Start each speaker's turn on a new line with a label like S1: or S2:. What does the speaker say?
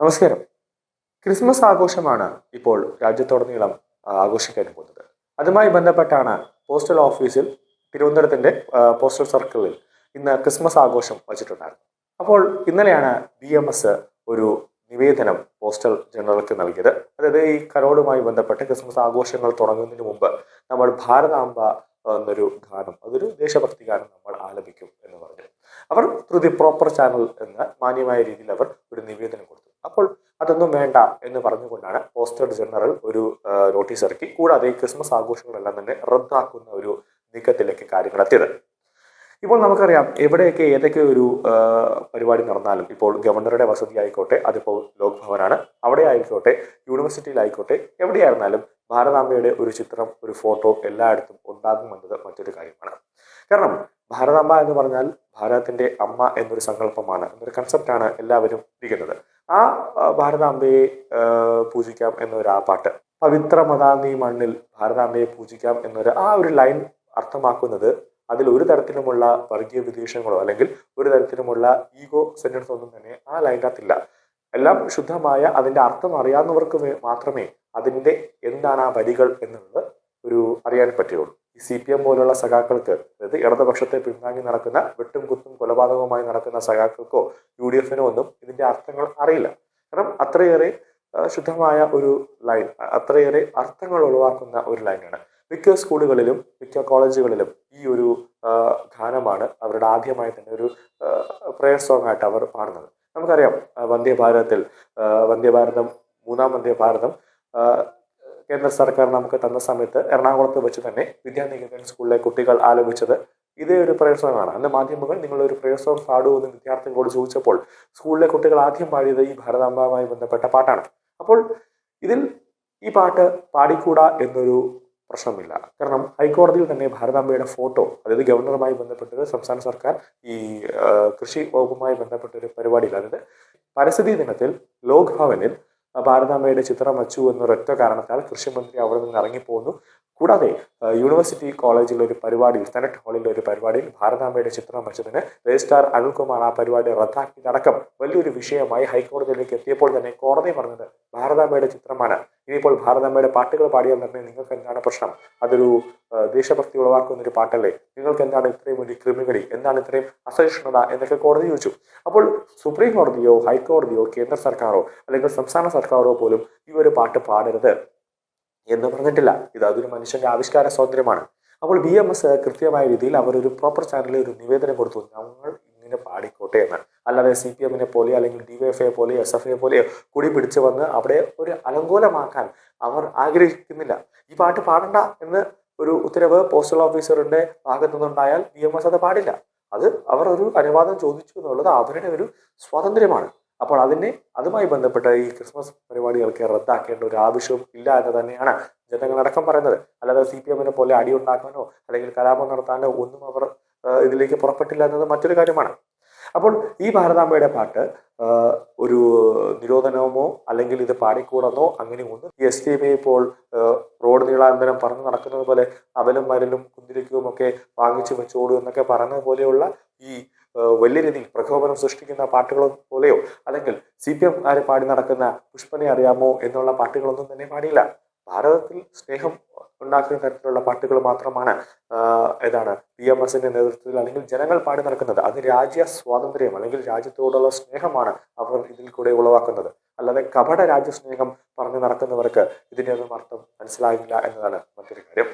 S1: നമസ്കാരം. ക്രിസ്മസ് ആഘോഷമാണ് ഇപ്പോൾ രാജ്യത്തുടനീളം ആഘോഷിക്കാൻ പോകുന്നത്. അതുമായി ബന്ധപ്പെട്ടാണ് പോസ്റ്റൽ ഓഫീസിൽ തിരുവനന്തപുരത്തിന്റെ പോസ്റ്റൽ സർക്കിളിൽ ഇന്ന് ക്രിസ്മസ് ആഘോഷം വച്ചിട്ടുണ്ടായിരുന്നു അപ്പോൾ ഇന്നലെയാണ് ബി എം എസ് ഒരു നിവേദനം പോസ്റ്റൽ ജനറൽക്ക് നൽകിയത്. അതായത് ഈ കരോടുമായി ബന്ധപ്പെട്ട് ക്രിസ്മസ് ആഘോഷങ്ങൾ തുടങ്ങുന്നതിന് മുമ്പ് നമ്മൾ ഭാരതാംബ എന്നൊരു ഗാനം അതൊരു ദേശഭക്തി ഗാനം നമ്മൾ ആലപിക്കും എന്ന് പറഞ്ഞു. അവർ ത്രൂ ദി പ്രോപ്പർ ചാനൽ എന്ന മാന്യമായ രീതിയിൽ അവർ ഒരു നിവേദനം കൊടുത്തു അപ്പോൾ അതൊന്നും വേണ്ട എന്ന് പറഞ്ഞുകൊണ്ടാണ് പോസ്റ്റർ ജനറൽ ഒരു നോട്ടീസ് ഇറക്കി. കൂടാതെ ക്രിസ്മസ് ആഘോഷങ്ങളെല്ലാം തന്നെ റദ്ദാക്കുന്ന ഒരു നീക്കത്തിലേക്ക് കാര്യങ്ങൾ എത്തിയത്. ഇപ്പോൾ നമുക്കറിയാം എവിടെയൊക്കെ ഏതൊക്കെ ഒരു പരിപാടി നടന്നാലും ഇപ്പോൾ ഗവർണറുടെ വസതി ആയിക്കോട്ടെ അതിപ്പോൾ ലോക് ഭവനാണ്. അവിടെ ആയിക്കോട്ടെ യൂണിവേഴ്സിറ്റിയിലായിക്കോട്ടെ എവിടെയായിരുന്നാലും ഭാരതാംബയുടെ ഒരു ചിത്രം ഒരു ഫോട്ടോ എല്ലായിടത്തും ഉണ്ടാകുമെന്നത് മറ്റൊരു കാര്യമാണ്. കാരണം ഭാരതാംബ എന്ന് പറഞ്ഞാൽ ഭാരതത്തിന്റെ അമ്മ എന്നൊരു സങ്കല്പമാണ് എന്നൊരു കൺസെപ്റ്റാണ് എല്ലാവരും ഇരിക്കുന്നത്. ആ ഭാരതാംബയെ പൂജിക്കാം എന്നൊരു ആ പാട്ട്. പവിത്രമതാ നീ മണ്ണിൽ ഭാരതാംബയെ പൂജിക്കാം എന്നൊരു ആ ഒരു ലൈൻ അർത്ഥമാക്കുന്നത് അതിൽ ഒരു തരത്തിലുമുള്ള വർഗീയ വിദേശങ്ങളോ അല്ലെങ്കിൽ ഒരു തരത്തിലുമുള്ള ഈഗോ സെന്റൻസ് ഒന്നും തന്നെ ആ ലൈനകത്തില്ല. എല്ലാം ശുദ്ധമായ അതിന്റെ അർത്ഥം അറിയാവുന്നവർക്ക് മാത്രമേ അതിന്റെ എന്താണ് ആ വരികൾ എന്നുള്ളത് ഒരു അറിയാൻ പറ്റുകയുള്ളൂ. ഈ സി പി എം പോലുള്ള സഖാക്കൾക്ക് അതായത് ഇടതുപക്ഷത്തെ പിന്താങ്ങി നടക്കുന്ന വെട്ടും കുത്തും കൊലപാതകവുമായി നടക്കുന്ന സഖാക്കൾക്കോ യു ഡി എഫിനോ ഒന്നും ഇതിന്റെ അർത്ഥങ്ങൾ അറിയില്ല. കാരണം അത്രയേറെ ശുദ്ധമായ ഒരു ലൈൻ അത്രയേറെ അർത്ഥങ്ങൾ ഒഴിവാക്കുന്ന ഒരു ലൈനാണ്. മിക്ക സ്കൂളുകളിലും മിക്ക കോളേജുകളിലും ഈ ഒരു ഗാനമാണ് അവരുടെ ആദ്യമായി തന്നെ ഒരു പ്രയർ സോങ് ആയിട്ട് അവർ പാടുന്നത്. നമുക്കറിയാം വന്ദേ ഭാരതത്തിൽ വന്ദേ ഭാരതം മൂന്നാം വന്ദേ ഭാരതം കേന്ദ്ര സർക്കാർ നമുക്ക് തന്ന സമയത്ത് എറണാകുളത്ത് വെച്ച് തന്നെ വിദ്യാനികേതൻ സ്കൂളിലെ കുട്ടികൾ ആലോചിച്ചത് ഇതേ ഒരു സോങ് അന്ന് മാധ്യമങ്ങൾ നിങ്ങളൊരു ഒരു പാടുമോ എന്ന് വിദ്യാർത്ഥികളോട് ചോദിച്ചപ്പോൾ സ്കൂളിലെ കുട്ടികൾ ആദ്യം പാടിയത് ഈ ഭാരതാംബയുമായി ബന്ധപ്പെട്ട പാട്ടാണ്. അപ്പോൾ ഇതിൽ ഈ പാട്ട് പാടിക്കൂടാ എന്നൊരു പ്രശ്നമില്ല. കാരണം ഹൈക്കോടതിയിൽ തന്നെ ഭാരതാംബയുടെ ഫോട്ടോ അതായത് ഗവർണറുമായി ബന്ധപ്പെട്ടൊരു സംസ്ഥാന സർക്കാർ ഈ കൃഷി വകുപ്പുമായി ബന്ധപ്പെട്ട ഒരു പരിപാടിയിൽ അതായത് പരിസ്ഥിതി ദിനത്തിൽ ലോക് ഭവനിൽ ഭാരതാംബയുടെ ചിത്രം വച്ചു എന്നൊരൊറ്റ കാരണത്താൽ കൃഷിമന്ത്രി അവിടെ നിന്ന് ഇറങ്ങിപ്പോന്നു. കൂടാതെ യൂണിവേഴ്സിറ്റി കോളേജിലെ ഒരു പരിപാടിയിൽ സെനറ്റ് ഹാളിലെ ഒരു പരിപാടിയിൽ ഭാരതാംബയുടെ ചിത്രം വച്ചതിന് രജിസ്ട്രാർ അനിൽകുമാർ ആ പരിപാടി റദ്ദാക്കിയതടക്കം വലിയൊരു വിഷയമായി ഹൈക്കോടതിയിലേക്ക് എത്തിയപ്പോൾ തന്നെ കോടതി പറഞ്ഞത് ഭാരതാംബയുടെ ചിത്രമാണ്. ഇനിയിപ്പോൾ ഭാരതമ്മയുടെ പാട്ടുകൾ പാടിയാൽ തന്നെ നിങ്ങൾക്ക് എന്താണ് പ്രശ്നം? അതൊരു ദേശഭക്തി ഉളവാക്കുന്ന ഒരു പാട്ടല്ലേ? നിങ്ങൾക്ക് എന്താണ് ഇത്രയും വലിയ ക്രിമിനലി എന്താണ് ഇത്രയും അസഹിഷ്ണുത എന്നൊക്കെ കോടതി ചോദിച്ചു. അപ്പോൾ സുപ്രീം കോടതിയോ ഹൈക്കോടതിയോ കേന്ദ്ര സർക്കാരോ അല്ലെങ്കിൽ സംസ്ഥാന സർക്കാരോ പോലും ഈ ഒരു പാട്ട് പാടരുത് എന്ന് പറഞ്ഞിട്ടില്ല. ഇത് അതൊരു മനുഷ്യന്റെ ആവിഷ്കാര സ്വാതന്ത്ര്യമാണ്. അപ്പോൾ ബി എം എസ് കൃത്യമായ രീതിയിൽ അവർ ഒരു പ്രോപ്പർ ചാനലിൽ ഒരു നിവേദനം കൊടുത്തു. ഞങ്ങൾ ഇങ്ങനെ പാടിക്കോട്ടെ എന്ന്. അല്ലാതെ സി പി എമ്മിനെ പോലെയോ അല്ലെങ്കിൽ ഡി വൈ എഫ് ഐ പോലെയോ എസ് എഫ് ഐ പോലെയോ കൂടി പിടിച്ചു വന്ന് അവിടെ ഒരു അലങ്കോലമാക്കാൻ അവർ ആഗ്രഹിക്കുന്നില്ല. ഈ പാട്ട് പാടണ്ട എന്ന് ഒരു ഉത്തരവ് പോസ്റ്റൽ ഓഫീസറിന്റെ ഭാഗത്തു നിന്നുണ്ടായാൽ ബി എം എസ് അത് പാടില്ല. അത് അവർ ഒരു അനുവാദം ചോദിച്ചു എന്നുള്ളത് അവരുടെ ഒരു സ്വാതന്ത്ര്യമാണ്. അപ്പോൾ അതിനെ അതുമായി ബന്ധപ്പെട്ട ഈ ക്രിസ്മസ് പരിപാടികൾക്ക് റദ്ദാക്കേണ്ട ഒരു ആവശ്യവും ഇല്ല എന്ന് തന്നെയാണ് ജനങ്ങളടക്കം പറയുന്നത്. അല്ലാതെ സി പി എമ്മിനെ പോലെ അടിയുണ്ടാക്കാനോ അല്ലെങ്കിൽ കലാപം നടത്താനോ ഒന്നും അവർ ഇതിലേക്ക് പുറപ്പെട്ടില്ല എന്നത് മറ്റൊരു കാര്യമാണ്. അപ്പോൾ ഈ ഭാരതാംബയുടെ പാട്ട് ഒരു നിരോധനമോ അല്ലെങ്കിൽ ഇത് പാടിക്കൂടെന്നോ അങ്ങനെ ഒന്നും എസ് ടി എമ്മെ ഇപ്പോൾ റോഡ് നീളാന്തരം പറഞ്ഞു നടക്കുന്നത് പോലെ അവലും മരലും കുന്തിരിക്കവും ഒക്കെ വാങ്ങിച്ചു വെച്ചോളൂ എന്നൊക്കെ പറയുന്നത് പോലെയുള്ള ഈ വലിയ രീതിയിൽ പ്രകോപനം സൃഷ്ടിക്കുന്ന പാട്ടുകൾ പോലെയോ അല്ലെങ്കിൽ സി പി എം ആര് പാടി നടക്കുന്ന പുഷ്പനെ അറിയാമോ എന്നുള്ള പാട്ടുകളൊന്നും തന്നെ പാടിയില്ല. ഭാരതത്തിൽ സ്നേഹം ഉണ്ടാക്കുന്ന തരത്തിലുള്ള പാട്ടുകൾ മാത്രമാണ് ഏതാണ് പി എം എസിന്റെ നേതൃത്വത്തിൽ അല്ലെങ്കിൽ ജനങ്ങൾ പാടി നടക്കുന്നത്. അത് രാജ്യ സ്വാതന്ത്ര്യം അല്ലെങ്കിൽ രാജ്യത്തോടുള്ള സ്നേഹമാണ് അവർ ഇതിൽ കൂടെ ഉളവാക്കുന്നത്. അല്ലാതെ കപട രാജ്യസ്നേഹം പറഞ്ഞു നടക്കുന്നവർക്ക് ഇതിന്റെ ഒന്നും അർത്ഥം മനസ്സിലാകില്ല എന്നതാണ് മറ്റൊരു കാര്യം.